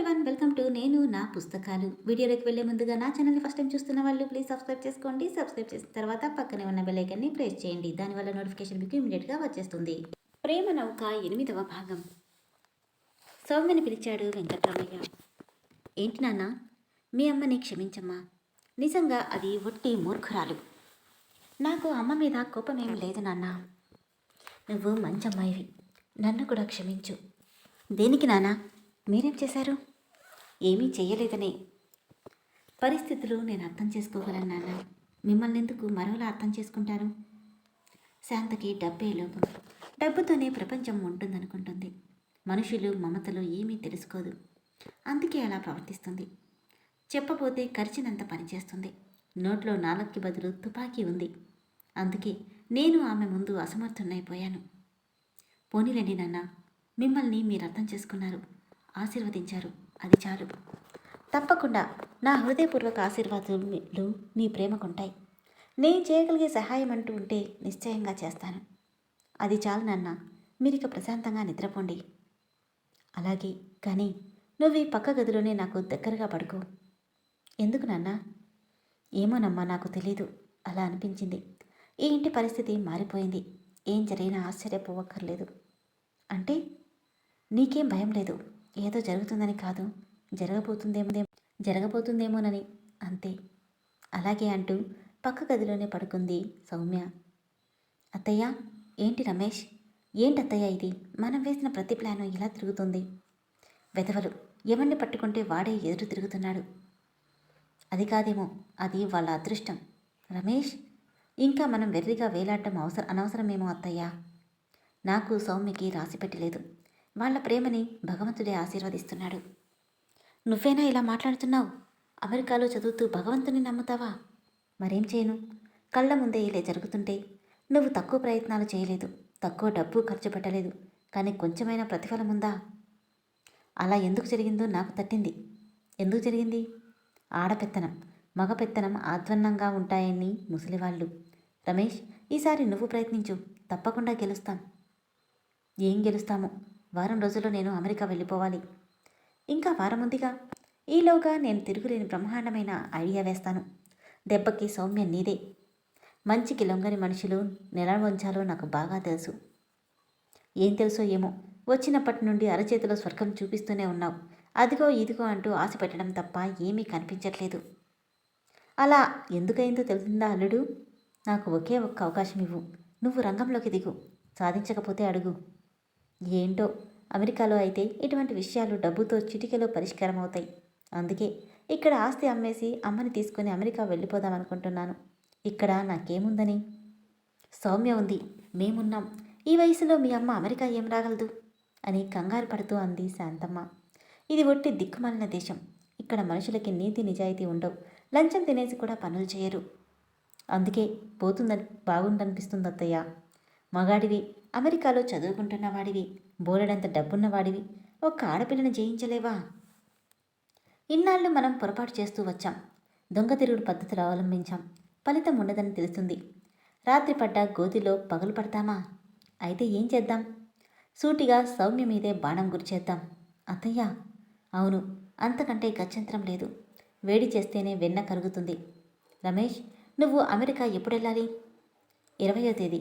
Everyone welcome to నేను నా పుస్తకాలు. వీడియోలోకి వెళ్ళే ముందుగా నా ఛానల్ని ఫస్ట్ టైం చూస్తున్న వాళ్ళు ప్లీజ్ సబ్స్క్రైబ్ చేసుకోండి. సబ్స్క్రైబ్ చేసిన తర్వాత పక్కనే ఉన్న బెల్ఐకన్ని ప్రెస్ చేయండి. దానివల్ల నోటిఫికేషన్ మీకు ఇమీడియట్గా వచ్చేస్తుంది. ప్రేమ నౌక ఎనిమిదవ భాగం. సౌమ్యని పిలిచాడు వెంకటరామయ్య. ఏంటి నాన్న? మీ అమ్మని క్షమించమ్మా. నిజంగా అది ఒట్టి మూర్ఖురాలు. నాకు అమ్మ మీద కోపమేం లేదు నాన్న. నువ్వు మంచి అమ్మాయివి నన్ను కూడా క్షమించు. దేనికి నాన్న? మీరేం చేశారు? ఏమీ చేయలేదనే పరిస్థితులు నేను అర్థం చేసుకోగలను నాన్న. మిమ్మల్ని ఎందుకు మరోలా అర్థం చేసుకుంటారు? శాంతకి డబ్బే లోకం డబ్బుతోనే ప్రపంచం ఉంటుందనుకుంటుంది. మనుషులు మమతలు ఏమీ తెలుసుకోదు. అందుకే అలా ప్రవర్తిస్తుంది. చెప్పబోతే ఖర్చినంత పనిచేస్తుంది నోట్లో నాలుగుకి బదులు తుపాకీ ఉంది. అందుకే నేను ఆమె ముందు అసమర్థున్నైపోయాను పోనీలండి నాన్న మిమ్మల్ని మీరు అర్థం చేసుకున్నారు. ఆశీర్వదించారు. అది చాలు. తప్పకుండా నా హృదయపూర్వక ఆశీర్వాదాలు నీ ప్రేమకుంటాయి. నేను చేయగలిగే సహాయం అంటూ ఉంటే నిశ్చయంగా చేస్తాను. అది చాలు నాన్న. మీరిక ప్రశాంతంగా నిద్రపోండి. అలాగే కానీ నువ్వు ఈ పక్క గదిలోనే నాకు దగ్గరగా పడుకో. ఎందుకు నాన్న? ఏమోనమ్మా నాకు తెలీదు. అలా అనిపించింది. ఈ ఇంటి పరిస్థితి మారిపోయింది. ఏం జరిగినా ఆశ్చర్యపోవక్కర్లేదు. అంటే నీకేం భయం లేదు. ఏదో జరుగుతుందని కాదు. జరగబోతుందేమో జరగబోతుందేమోనని. అంతే. అలాగే అంటూ పక్క గదిలోనే పడుకుంది సౌమ్య. అత్తయ్య ఏంటి రమేష్? ఏంటి అత్తయ్య ఇది? మనం వేసిన ప్రతి ప్లాను ఇలా తిరుగుతుంది. వెధవలు ఎవరిని పట్టుకుంటే వాడే ఎదురు తిరుగుతున్నాడు. అది కాదేమో అది వాళ్ళ అదృష్టం. రమేష్ ఇంకా మనం వెర్రిగా వేలాడటం అవసరం అనవసరమేమో అత్తయ్య. నాకు సౌమ్యకి రాసి పెట్టలేదు. వాళ్ళ ప్రేమని భగవంతుడే ఆశీర్వదిస్తున్నాడు. నువ్వేనా ఇలా మాట్లాడుతున్నావు? అమెరికాలో చదువుతూ భగవంతుని నమ్ముతావా? మరేం చేయను? కళ్ళ ముందే ఇలా జరుగుతుంటే నువ్వు తక్కువ ప్రయత్నాలు చేయలేదు. తక్కువ డబ్బు ఖర్చు పెట్టలేదు. కానీ కొంచెమైనా ప్రతిఫలం ఉందా? అలా ఎందుకు జరిగిందో నాకు తట్టింది. ఎందుకు జరిగింది? ఆడపెత్తనం మగ పెత్తనం ఆధ్వన్నంగా ఉంటాయని ముసలివాళ్ళు. రమేష్ ఈసారి నువ్వు ప్రయత్నించు. తప్పకుండా గెలుస్తాం. ఏం గెలుస్తాము? వారం రోజుల్లో నేను అమెరికా వెళ్ళిపోవాలి. ఇంకా వారం ఉందిగా ఈలోగా నేను తిరుగులేని బ్రహ్మాండమైన ఐడియా వేస్తాను. దెబ్బకి సౌమ్య నీదే. మంచికి లొంగని మనుషులు నెల వంచాలో నాకు బాగా తెలుసు. ఏం తెలుసో ఏమో. వచ్చినప్పటి నుండి అరచేతిలో స్వర్గం చూపిస్తూనే ఉన్నావు. అదిగో ఇదిగో అంటూ ఆశ పెట్టడం తప్ప ఏమీ కనిపించట్లేదు. అలా ఎందుకైందో తెలిసిందా అల్లుడు? నాకు ఒకే ఒక్క అవకాశం ఇవ్వు. నువ్వు రంగంలోకి దిగు. సాధించకపోతే అడుగు. ఏంటో? అమెరికాలో అయితే ఇటువంటి విషయాలు డబ్బుతో చిటికెలో పరిష్కారం అవుతాయి. అందుకే ఇక్కడ ఆస్తి అమ్మేసి అమ్మని తీసుకుని అమెరికా వెళ్ళిపోదాం అనుకుంటున్నాను. ఇక్కడ నాకేముందని? సౌమ్య ఉంది. మేమున్నాం. ఈ వయసులో మీ అమ్మ అమెరికా ఏం రాగలదు? అని కంగారు పడుతూ అంది శాంతమ్మ. ఇది ఒట్టి దిక్కుమాలిన దేశం. ఇక్కడ మనుషులకి నీతి నిజాయితీ ఉండవు. లంచం తినేసి కూడా పనులు చేయరు. అందుకే పోతుందని బాగుందనిపిస్తుంది అత్తయ్య మగాడివి అమెరికాలో చదువుకుంటున్న వాడివి బోలెడంత డబ్బున్నవాడివి ఒక్క ఆడపిల్లను జయించలేవా? ఇన్నాళ్ళు మనం పొరపాటు చేస్తూ వచ్చాం. దొంగతిరుగుడు పద్ధతులు అవలంబించాం. ఫలితం ఉండదని తెలుస్తుంది. రాత్రి పడ్డ గోతిలో పగలు పడతామా? అయితే ఏం చేద్దాం? సూటిగా సౌమ్య మీదే బాణం గురిచేద్దాం అత్తయ్య! అవును అంతకంటే గత్యంతరం లేదు. వేడి చేస్తేనే వెన్న కరుగుతుంది. రమేష్ నువ్వు అమెరికా ఎప్పుడెళ్ళాలి ఇరవయో తేదీ.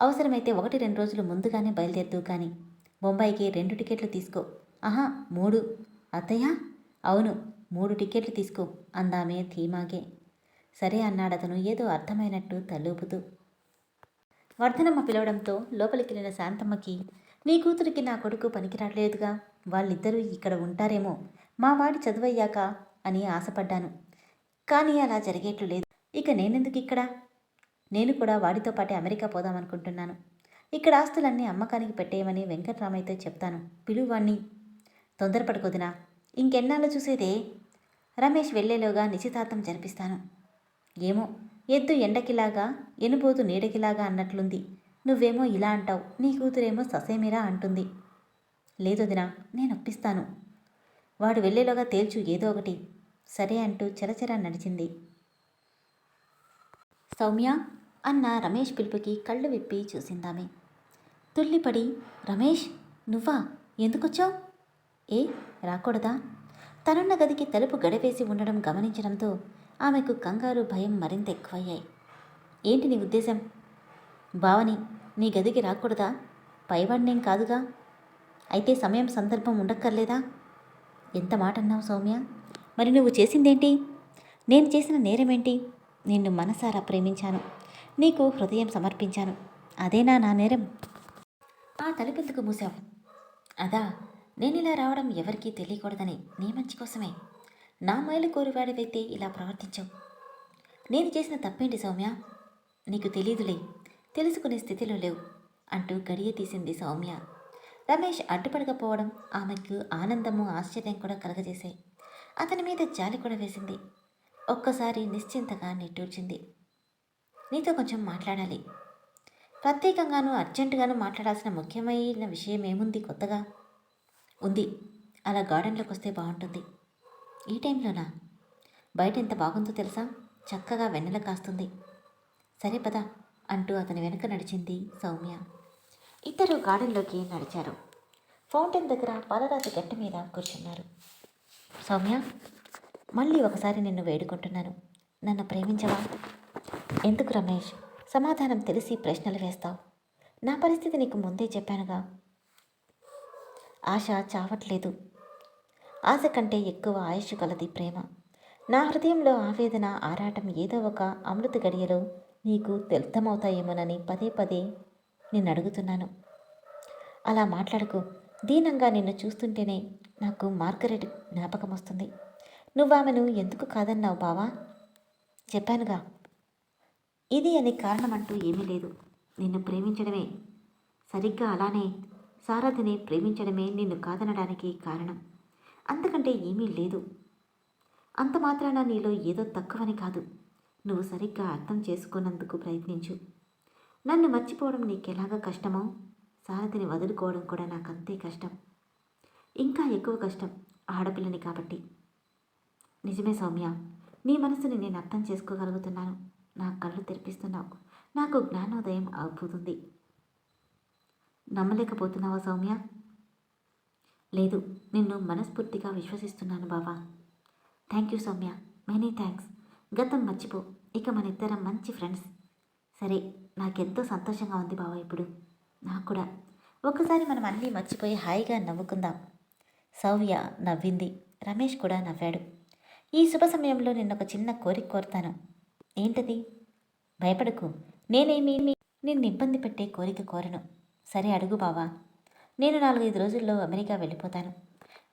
అవసరమైతే ఒకటి రెండు రోజులు ముందుగానే బయలుదేరుతూ కానీ బొంబాయికి రెండు టికెట్లు తీసుకో. ఆహా మూడు. అత్తయ్య? అవును మూడు టికెట్లు తీసుకో అందామే ధీమాగే సరే అన్నాడతను ఏదో అర్థమైనట్టు తలూపుతూ. వర్ధనమ్మ పిలవడంతో లోపలికి వెళ్ళిన శాంతమ్మకి నీ కూతురికి నా కొడుకు పనికిరాట్లేదుగా వాళ్ళిద్దరూ ఇక్కడ ఉంటారేమో మా వాడి చదువయ్యాక అని ఆశపడ్డాను. కానీ అలా జరిగేట్లు లేదు. ఇక నేనెందుకు ఇక్కడ నేను కూడా వాడితో పాటే అమెరికా పోదామనుకుంటున్నాను. ఇక్కడ ఆస్తులన్నీ అమ్మకానికి పెట్టేయమని వెంకట్రామయ్యతో చెప్తాను. పిలువాణ్ణి. తొందరపడుకోదినా. ఇంకెన్నాళ్ళు చూసేదే? రమేష్ వెళ్ళేలోగా నిశ్చితార్థం జరిపిస్తాను. ఏమో ఎద్దు ఎండకిలాగా ఎనుబోదు నీడకిలాగా అన్నట్లుంది. నువ్వేమో ఇలా అంటావు నీ కూతురేమో ససేమిరా అంటుంది. లేదొదినా నేను ఒప్పిస్తాను వాడు వెళ్ళేలోగా తేల్చు ఏదో ఒకటి. సరే అంటూ చరచర నడిచింది. సౌమ్య అన్న రమేష్ పిలుపుకి కళ్ళు విప్పి చూసిందామె. తుల్లిపడి రమేష్ నువ్వా? ఎందుకొచ్చావు? ఏ రాకూడదా? తనున్న గదికి తలుపు గడవేసి ఉండడం గమనించడంతో ఆమెకు కంగారు భయం మరింత ఎక్కువయ్యాయి. ఏంటి నీ ఉద్దేశం? భావని నీ గదికి రాకూడదా? పైవాడినేం కాదుగా? అయితే సమయం సందర్భం ఉండక్కర్లేదా? ఎంత మాట అన్నావు సౌమ్య? మరి నువ్వు చేసిందేంటి? నేను చేసిన నేరమేంటి? నిన్ను మనసారా ప్రేమించాను. నీకు హృదయం సమర్పించాను. అదేనా నా నేరం. ఆ తలుపెందుకు మూసావు అదా నేను ఇలా రావడం ఎవరికీ తెలియకూడదని నీ మంచి కోసమే. నా మైలు కోరివాడివైతే ఇలా ప్రవర్తించావు. నేను చేసిన తప్పేంటి సౌమ్య? నీకు తెలీదులే. తెలుసుకునే స్థితిలో లేవు అంటూ గడియ తీసింది సౌమ్య. రమేష్ అడ్డుపడకపోవడం ఆమెకు ఆనందము ఆశ్చర్యం కూడా కలగజేశాయి. అతని మీద జాలి కూడా వేసింది. ఒక్కసారి నిశ్చింతగా నిట్టూర్చింది. నీతో కొంచెం మాట్లాడాలి. ప్రత్యేకంగాను అర్జెంటుగాను మాట్లాడాల్సిన ముఖ్యమైన విషయం ఏముంది కొత్తగా? ఉంది. అలా గార్డెన్లోకి వస్తే బాగుంటుంది. ఈ టైంలోనా? బయట ఎంత బాగుందో తెలుసా? చక్కగా వెన్నెల కాస్తుంది. సరే పదా అంటూ అతని వెనుక నడిచింది సౌమ్య. ఇద్దరు గార్డెన్లోకి నడిచారు. ఫౌంటైన్ దగ్గర పాలరాతి గట్టు మీద కూర్చున్నారు. సౌమ్య మళ్ళీ ఒకసారి నిన్ను వేడుకుంటున్నాను. నన్ను ప్రేమించవా? ఎందుకు రమేష్? సమాధానం తెలిసి ప్రశ్నలు వేస్తావు. నా పరిస్థితి నీకు ముందే చెప్పానుగా. ఆశ చావట్లేదు. ఆశ కంటే ఎక్కువ ఆయుష్ కలది ప్రేమ. నా హృదయంలో ఆవేదన ఆరాటం ఏదో ఒక అమృత గడియలో నీకు తెలుతమవుతాయేమోనని పదే పదే నిన్ను అడుగుతున్నాను. అలా మాట్లాడుకు. దీనంగా నిన్ను చూస్తుంటేనే నాకు మార్గరెట్ జ్ఞాపకం వస్తుంది నువ్వు ఆమెను ఎందుకు కాదన్నావు బావా? చెప్పానుగా. ఇది అని అంటూ ఏమీ లేదు. నిన్ను ప్రేమించడమే. సరిగ్గా అలానే సారథిని ప్రేమించడమే నిన్ను కాదనడానికి కారణం. అంతకంటే ఏమీ లేదు. అంత మాత్రాన నీలో ఏదో తక్కువని కాదు. నువ్వు సరిగ్గా అర్థం చేసుకున్నందుకు ప్రయత్నించు. నన్ను మర్చిపోవడం నీకెలాగా కష్టమో? సారథిని వదులుకోవడం కూడా నాకు అంతే కష్టం. ఇంకా ఎక్కువ కష్టం ఆడపిల్లని కాబట్టి. నిజమే సౌమ్య నీ మనసుని నేను అర్థం చేసుకోగలుగుతున్నాను. నా కళ్ళు తెరిపిస్తున్నావు. నాకు జ్ఞానోదయం అవుతుంది. నమ్మలేకపోతున్నావా సౌమ్య? లేదు నిన్ను మనస్ఫూర్తిగా విశ్వసిస్తున్నాను బావా. Thank you Soumya. Many thanks. గతం మర్చిపో. ఇక మన ఇద్దరం మంచి ఫ్రెండ్స్. సరే నాకెంతో సంతోషంగా ఉంది బావా ఇప్పుడు. నాకు కూడా. ఒకసారి మనం అన్నీ మర్చిపోయి హాయిగా నవ్వుకుందాం. సౌవ్య నవ్వింది. రమేష్ కూడా నవ్వాడు. ఈ శుభ సమయంలో నిన్న ఒక చిన్న కోరిక కోరుతాను. ఏంటది? భయపడకు. నేనేమి నిన్ను ఇబ్బంది పెట్టే కోరిక కోరను. సరే అడుగు బావా. నేను నాలుగైదు రోజుల్లో అమెరికా వెళ్ళిపోతాను.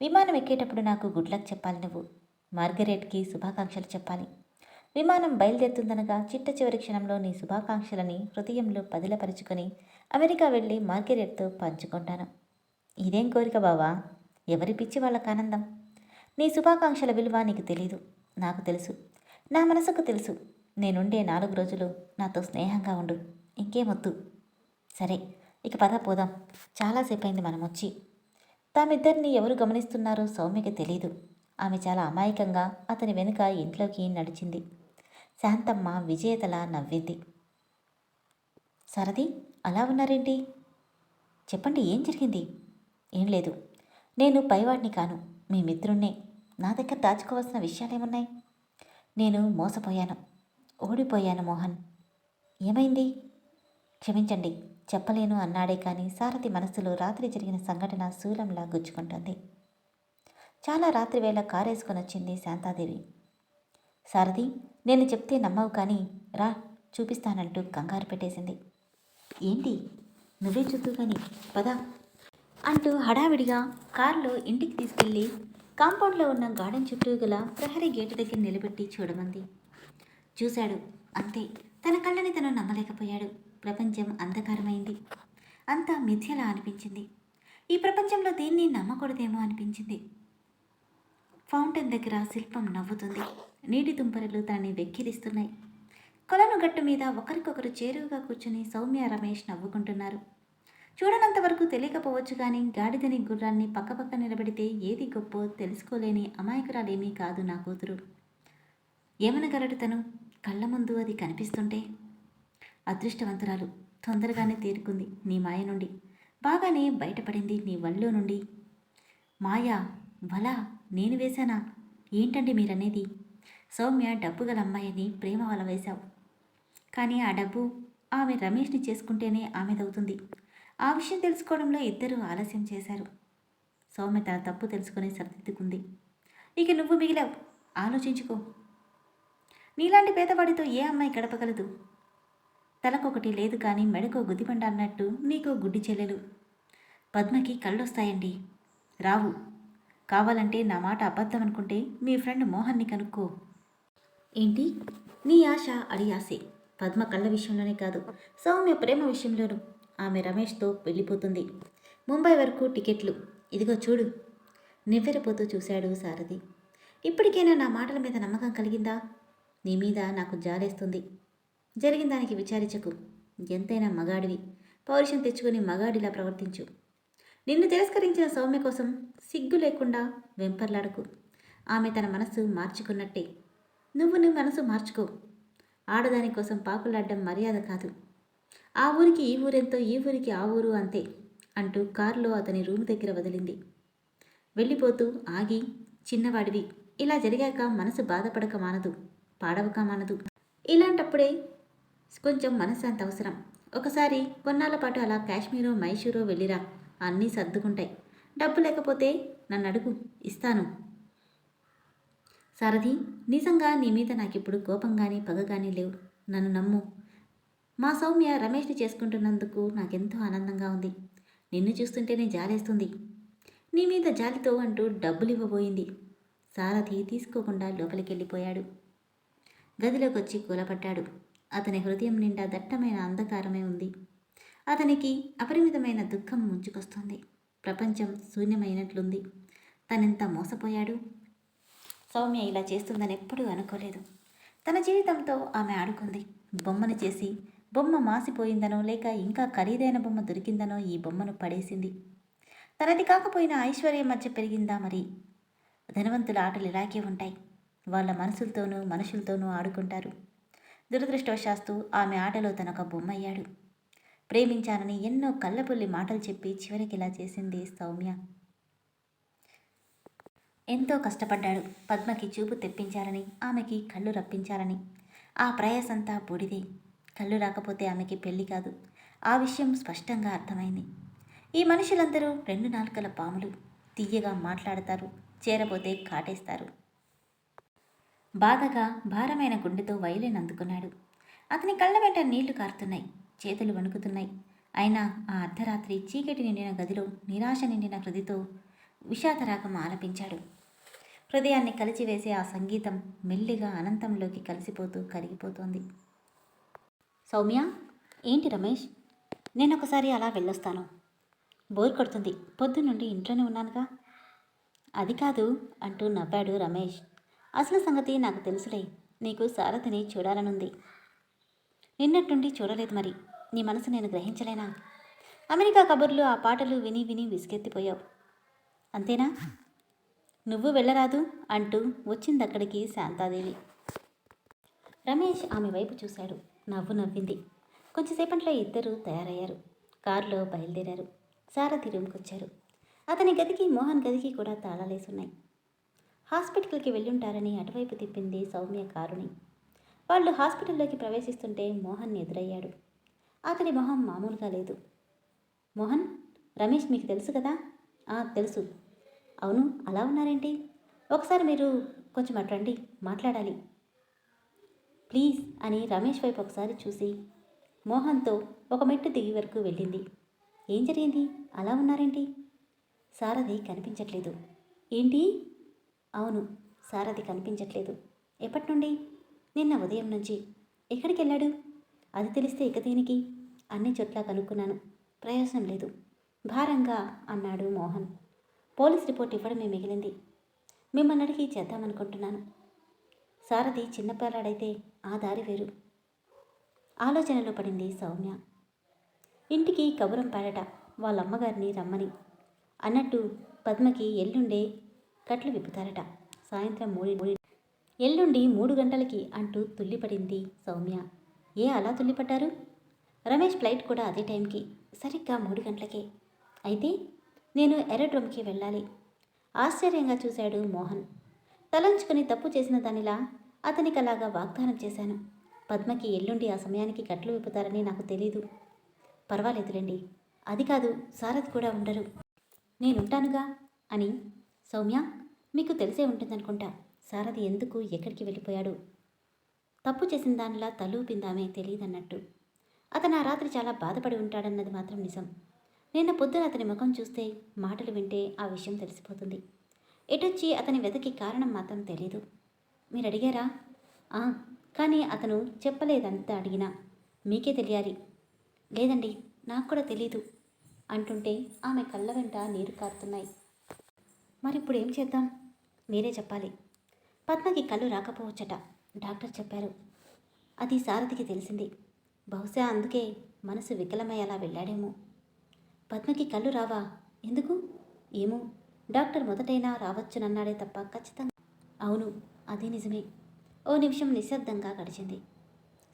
విమానం ఎక్కేటప్పుడు నాకు గుడ్ లక్ చెప్పాలి నువ్వు. మార్గరేట్కి శుభాకాంక్షలు చెప్పాలి. విమానం బయలుదేరుతుందనగా చిట్ట చివరి క్షణంలో నీ శుభాకాంక్షలని హృదయంలో పదిలపరుచుకొని అమెరికా వెళ్ళి మార్గరేట్తో పంచుకుంటాను. ఇదేం కోరిక బావా? ఎవరి పిచ్చి వాళ్ళకు ఆనందం? నీ శుభాకాంక్షల విలువ నీకు తెలీదు. నాకు తెలుసు. నా మనసుకు తెలుసు. నేనుండే నాలుగు రోజులు నాతో స్నేహంగా ఉండు. ఇంకేమొద్దు సరే ఇక పద పోదాం. చాలాసేపు అయింది మనం వచ్చి తామిద్దరిని ఎవరు గమనిస్తున్నారో సౌమ్యకి తెలీదు. ఆమె చాలా అమాయకంగా అతని వెనుక ఇంట్లోకి నడిచింది. శాంతమ్మ విజేతలా నవ్వింది. సరది అలా ఉన్నారేంటి? చెప్పండి ఏం జరిగింది? ఏం లేదు. నేను పైవాడిని కాను. మీ మిత్రుణ్ణే. నా దగ్గర దాచుకోవాల్సిన విషయాలేమున్నాయి? నేను మోసపోయాను. ఓడిపోయాను మోహన్. ఏమైంది? క్షమించండి చెప్పలేను అన్నాడే కానీ సారథి మనసులో రాత్రి జరిగిన సంఘటన శూలంలా గుచ్చుకుంటుంది. చాలా రాత్రి వేళ కారేసుకొని వచ్చింది శాంతాదేవి. సారథి నేను చెప్తే నమ్మవు కానీ రా చూపిస్తానంటూ కంగారు పెట్టేసింది. ఏంటి? నువ్వే చూద్దు కానీ పద అంటూ హడావిడిగా కారులో ఇంటికి తీసుకెళ్ళి కాంపౌండ్లో ఉన్న గార్డెన్ చుట్టూ గల ప్రహరీ గేటు దగ్గర నిలబెట్టి చూడమంది. చూశాడు. అంతే. తన కళ్ళని తను నమ్మలేకపోయాడు. ప్రపంచం అంధకారమైంది. అంతా మిథ్యలా అనిపించింది. ఈ ప్రపంచంలో దేన్ని నమ్మకూడదేమో అనిపించింది. ఫౌంటైన్ దగ్గర శిల్పం నవ్వుతుంది. నీటి తుంపరలు తనని వెక్కిరిస్తున్నాయి. కొలను గట్టు మీద ఒకరికొకరు చేరువుగా కూర్చుని సౌమ్య రమేష్ నవ్వుకుంటున్నారు. చూడనంత వరకు తెలియకపోవచ్చు కానీ గాడిదని గుర్రాన్ని పక్కపక్క నిలబెడితే ఏది గొప్పో తెలుసుకోలేని అమాయకురాలేమీ కాదు నా కూతురు. ఏమనగలడు తను? కళ్ళ ముందు అది కనిపిస్తుంటే అదృష్టవంతురాలు తొందరగానే తేరుకుంది నీ మాయ నుండి. బాగానే బయటపడింది నీ వల్లో నుండి. మాయా వల నేను వేశానా? ఏంటండి మీరనేది? సౌమ్య డబ్బు గల అమ్మాయిని ప్రేమ వల వేశావు. కానీ ఆ డబ్బు ఆమె రమేష్ని చేసుకుంటేనే ఆమెదవుతుంది. ఆ విషయం తెలుసుకోవడంలో ఇద్దరూ ఆలస్యం చేశారు. సౌమ్య తన తప్పు తెలుసుకుని సరిదిద్దుకుంది. ఇక నువ్వు మిగిలావు. ఆలోచించుకో. నీలాంటి పేదవాడితో ఏ అమ్మాయి గడపగలదు? తలకొకటి లేదు కానీ మెడకో గుదిబండ అన్నట్టు నీకో గుడ్డి చెల్లెలు. పద్మకి కళ్ళొస్తాయండి. రావు కావాలంటే నా మాట అబద్ధం అనుకుంటే మీ ఫ్రెండ్ మోహన్ని కనుక్కో. ఏంటి? నీ ఆశ అడి ఆశే. పద్మ కళ్ళ విషయంలోనే కాదు సౌమ్య ప్రేమ విషయంలోనూ. ఆమె రమేష్తో వెళ్ళిపోతుంది. ముంబై వరకు టికెట్లు. ఇదిగో చూడు. నివ్వెరపోతూ చూశాడు సారథి. ఇప్పటికైనా నా మాటల మీద నమ్మకం కలిగిందా? నీ మీద నాకు జాలేస్తుంది. జరిగిన దానికి విచారించకు. ఎంతైనా మగాడివి. పౌరుషం తెచ్చుకుని మగాడిలా ప్రవర్తించు. నిన్ను తిరస్కరించిన సౌమ్య కోసం సిగ్గు లేకుండా వెంపర్లాడకు. ఆమె తన మనసు మార్చుకున్నట్టే. నువ్వు నీ మనసు మార్చుకో. ఆడదాని కోసం పాకులాడడం మర్యాద కాదు. ఆ ఊరికి ఈ ఊరెంతో ఈ ఊరికి ఆ ఊరు అంతే అంటూ కారులో అతని రూమ్ దగ్గర వదిలింది. వెళ్ళిపోతూ ఆగి చిన్నవాడివి. ఇలా జరిగాక మనసు బాధపడక మానదు. పాడవక మనదు. ఇలాంటప్పుడే కొంచెం మనశ్శాంతి అవసరం. ఒకసారి కొన్నాళ్ళ పాటు అలా కాశ్మీరో మైసూరో వెళ్ళిరా. అన్నీ సర్దుకుంటాయి. డబ్బు లేకపోతే నన్ను అడుగు. ఇస్తాను. సారథి నిజంగా నీ మీద నాకిప్పుడు కోపం కానీ పగ కానీ లేవు. నన్ను నమ్ము. మా సౌమ్య రమేష్ని చేసుకుంటున్నందుకు నాకెంతో ఆనందంగా ఉంది. నిన్ను చూస్తుంటేనే జాలేస్తుంది. నీ మీద జాలితో అంటూ డబ్బులు ఇవ్వబోయింది సారథి తీసుకోకుండా లోపలికి వెళ్ళిపోయాడు గదిలోకి వచ్చి కూలపడ్డాడు. అతని హృదయం నిండా దట్టమైన అంధకారమే ఉంది. అతనికి అపరిమితమైన దుఃఖం ముంచుకొస్తుంది. ప్రపంచం శూన్యమైనట్లుంది. తనెంత మోసపోయాడు? సౌమ్య ఇలా చేస్తుందని ఎప్పుడూ అనుకోలేదు. తన జీవితంతో ఆమె ఆడుకుంది. బొమ్మను చేసి బొమ్మ మాసిపోయిందనో లేక ఇంకా ఖరీదైన బొమ్మ దొరికిందనో ఈ బొమ్మను పడేసింది. తనది కాకపోయినా ఐశ్వర్యం మధ్య పెరిగిందా మరి? ధనవంతుల ఆటలు ఇలాగే ఉంటాయి. వాళ్ళ మనసులతోనూ మనుషులతోనూ ఆడుకుంటారు. దురదృష్టవశాస్తు ఆమె ఆటలో తనొక బొమ్మయ్యాడు. ప్రేమించానని ఎన్నో కళ్ళపుల్లి మాటలు చెప్పి చివరికి ఇలా చేసింది సౌమ్య. ఎంతో కష్టపడ్డాడు. పద్మకి చూపు తెప్పించాలని ఆమెకి కళ్ళు రప్పించాలని. ఆ ప్రయాసంతా బూడిదే. కళ్ళు రాకపోతే ఆమెకి పెళ్ళి కాదు. ఆ విషయం స్పష్టంగా అర్థమైంది. ఈ మనుషులందరూ రెండు నాలుకల పాములు. తీయగా మాట్లాడతారు. చేరబోతే కాటేస్తారు. బాధగా భారమైన గుండెతో వయలిన్ అందుకున్నాడు. అతని కళ్ళ వెంట నీళ్ళు కారుతున్నాయి చేతులు వణుకుతున్నాయి. అయినా ఆ అర్ధరాత్రి చీకటి నిండిన గదిలో నిరాశ నిండిన హృదితో విషాదరాగం ఆలపించాడు. హృదయాన్ని కలిచివేసే ఆ సంగీతం మెల్లిగా అనంతంలోకి కలిసిపోతూ కరిగిపోతోంది. సౌమ్య ఏంటి రమేష్? నేను ఒకసారి అలా వెళ్ళొస్తాను. బోర్ కొడుతుంది. పొద్దున్నుండి ఇంట్లోనే ఉన్నానుగా. అది కాదు అంటూ నవ్వాడు రమేష్. అసలు సంగతి నాకు తెలుసులే. నీకు సారథిని చూడాలనుంది. నిన్నట్టుండి చూడలేదు మరి. నీ మనసు నేను గ్రహించలేనా? అమెరికా కబుర్లు ఆ పాటలు విని విని విసుగెత్తిపోయావు. అంతేనా? నువ్వు వెళ్ళరాదు అంటూ వచ్చిందక్కడికి శాంతాదేవి. రమేష్ ఆమె వైపు చూశాడు. నవ్వు నవ్వింది. కొంచెంసేపట్లో ఇద్దరు తయారయ్యారు. కారులో బయలుదేరారు. సారథి రూమ్కి వచ్చారు అతని గదికి మోహన్ గదికి కూడా తాళాలేసున్నాయి. హాస్పిటల్కి వెళ్ళుంటారని అటువైపు తిప్పింది సౌమ్య కారుని వాళ్ళు హాస్పిటల్లోకి ప్రవేశిస్తుంటే మోహన్ ఎదురయ్యాడు. అతడి మొహం మామూలుగా లేదు. మోహన్ రమేష్ మీకు తెలుసు కదా? "ఆ, తెలుసు. అవును అలా ఉన్నారేంటి? ఒకసారి మీరు కొంచెం అట్రండి మాట్లాడాలి. ప్లీజ్ అని రమేష్ వైపు ఒకసారి చూసి మోహన్తో ఒక మెట్టు దిగి వరకు వెళ్ళింది. ఏం జరిగింది? అలా ఉన్నారేంటి? సారది కనిపించట్లేదు. ఏంటి? అవును సారథి కనిపించట్లేదు. ఎప్పటి నుండి నిన్న ఉదయం నుంచి. ఎక్కడికి వెళ్ళాడు అది తెలిస్తే ఇక దేనికి అన్ని చోట్ల కనుక్కున్నాను. ప్రయోజనం లేదు. భారంగా అన్నాడు మోహన్. పోలీస్ రిపోర్ట్ ఇవ్వడమే మిగిలింది. మిమ్మల్ని అడిగి చేద్దామనుకుంటున్నాను. సారథి చిన్నపిల్లాడైతే ఆ దారి వేరు. ఆలోచనలో పడింది సౌమ్య. ఇంటికి కబురం పాడట వాళ్ళ అమ్మగారిని రమ్మని. అన్నట్టు పద్మకి ఎల్లుండే కట్లు విప్పుతారట. సాయంత్రం మూడు మూడు ఎల్లుండి మూడు గంటలకి అంటూ తుల్లిపడింది సౌమ్య. ఏ అలా తుల్లిపడ్డారు? రమేష్ ఫ్లైట్ కూడా అదే టైంకి సరిగ్గా మూడు గంటలకే. అయితే నేను ఎరడ్రమ్కి వెళ్ళాలి. ఆశ్చర్యంగా చూశాడు మోహన్. తలంచుకుని తప్పు చేసిన దానిలా అతనికి అలాగా వాగ్దానం చేశాను. పద్మకి ఎల్లుండి ఆ సమయానికి కట్లు విప్పుతారని నాకు తెలీదు. పర్వాలేదులేండి అది కాదు సారథి కూడా ఉండరు. నేనుంటానుగా? అని సౌమ్య మీకు తెలిసే ఉంటుందనుకుంటా. సారథి ఎందుకు ఎక్కడికి వెళ్ళిపోయాడు? తప్పు చేసిన దానిలా తలూపిందామే తెలియదన్నట్టు. అతను ఆ రాత్రి చాలా బాధపడి ఉంటాడన్నది మాత్రం నిజం. నిన్న పొద్దున అతని ముఖం చూస్తే మాటలు వింటే ఆ విషయం తెలిసిపోతుంది. ఎటొచ్చి అతని వెతకి కారణం మాత్రం తెలీదు. మీరు అడిగారా "ఆ, కానీ అతను చెప్పలేదంత అడిగినా. మీకే తెలియాలి. లేదండి నాకు కూడా తెలీదు అంటుంటే ఆమె కళ్ళ వెంట నీరు కారుతున్నాయి. మరి ఇప్పుడు ఏం చేద్దాం? మీరే చెప్పాలి. పద్మకి కళ్ళు రాకపోవచ్చట. డాక్టర్ చెప్పారు. అది సారథికి తెలిసింది. బహుశా అందుకే మనసు వికలమై అలా వెళ్ళాడేమో. పద్మకి కళ్ళు రావా? ఎందుకు? ఏమో. డాక్టర్ మొదటైనా రావచ్చునన్నాడే తప్ప ఖచ్చితంగా అవును అది నిజమే. ఓ నిమిషం నిశ్శబ్దంగా గడిచింది.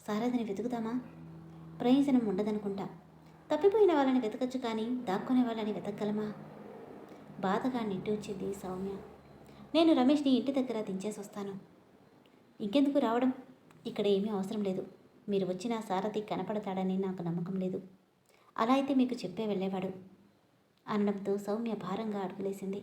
సారథిని వెతుకుదామా? ప్రయోజనం ఉండదనుకుంటా. తప్పిపోయిన వాళ్ళని వెతకచ్చు కానీ దాక్కునే వాళ్ళని వెతకగలమా? బాధగా నిట్టూర్చింది సౌమ్య. నేను రమేష్ని ఇంటి దగ్గర దించేసి వస్తాను. ఇంకెందుకు రావడం? ఇక్కడ ఏమీ అవసరం లేదు. మీరు వచ్చిన సారథి కనపడతాడని నాకు నమ్మకం లేదు. అలా అయితే మీకు చెప్పే వెళ్ళేవాడు. అనడంతో సౌమ్య భారంగా అడుగులేసింది.